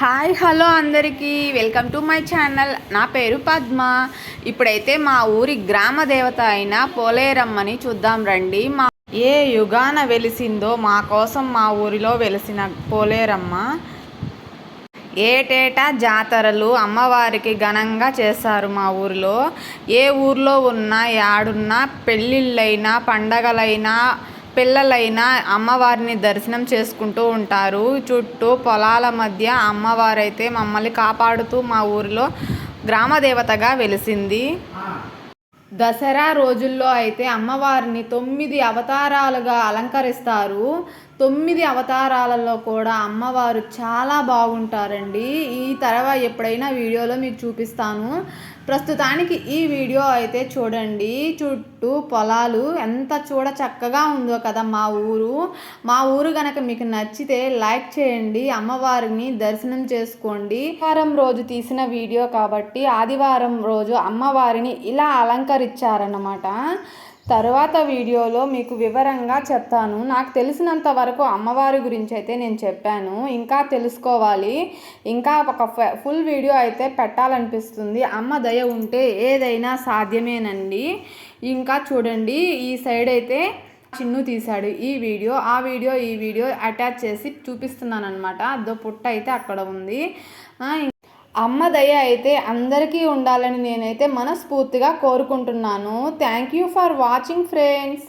Hi hello అందరికీ. Welcome to my channel. నా పేరు పద్మ. ఇప్పుడైతే మా ఊరి గ్రామ దేవత అయిన పోలేరమ్మని చూద్దాం రండి. మా ఏ యుగాన వెలిసిందో మా కోసం మా ఊరిలో వెలిసిన పోలేరమ్మ. ఏటేటా జాతరలు అమ్మవారికి ఘనంగా చేస్తారు మా ఊరిలో. ఏ ఊర్లో ఉన్నా యాడున్నా పెళ్ళిళ్ళైనా పండగలైనా పిల్లలైనా అమ్మవారిని దర్శనం చేసుకుంటూ ఉంటారు. చుట్టూ పొలాల మధ్య అమ్మవారైతే మమ్మల్ని కాపాడుతూ మా ఊరిలో గ్రామదేవతగా వెలిసింది. దసరా రోజుల్లో అయితే అమ్మవారిని తొమ్మిది అవతారాలుగా అలంకరిస్తారు. తొమ్మిది అవతారాలలో కూడా అమ్మవారు చాలా బాగుంటారండి. ఈ తర్వాత ఎప్పుడైనా వీడియోలో మీకు చూపిస్తాను. ప్రస్తుతానికి ఈ వీడియో అయితే చూడండి. చుట్టూ పొలాలు ఎంత చూడ చక్కగా ఉందో కదా మా ఊరు. మా ఊరు కనుక మీకు నచ్చితే లైక్ చేయండి అమ్మవారిని దర్శనం చేసుకోండి. ఆదివారం రోజు తీసిన వీడియో కాబట్టి ఆదివారం రోజు అమ్మవారిని ఇలా అలంకరించారన్నమాట. తర్వాత వీడియోలో మీకు వివరంగా చెప్తాను. నాకు తెలిసినంత వరకు అమ్మవారి గురించి అయితే నేను చెప్పాను. ఇంకా తెలుసుకోవాలి. ఇంకా ఒక ఫుల్ వీడియో అయితే పెట్టాలనిపిస్తుంది. అమ్మ దయ ఉంటే ఏదైనా సాధ్యమేనండి. ఇంకా చూడండి ఈ సైడ్ అయితే చిన్ను తీశాడు ఈ వీడియో. ఆ వీడియో ఈ వీడియో అటాచ్ చేసి చూపిస్తున్నాను అనమాట అదో పుట్ట అయితే అక్కడ ఉంది. అమ్మ దయ అయితే అందరికీ ఉండాలని నేనైతే మనస్ఫూర్తిగా కోరుకుంటున్నాను. Thank you for watching friends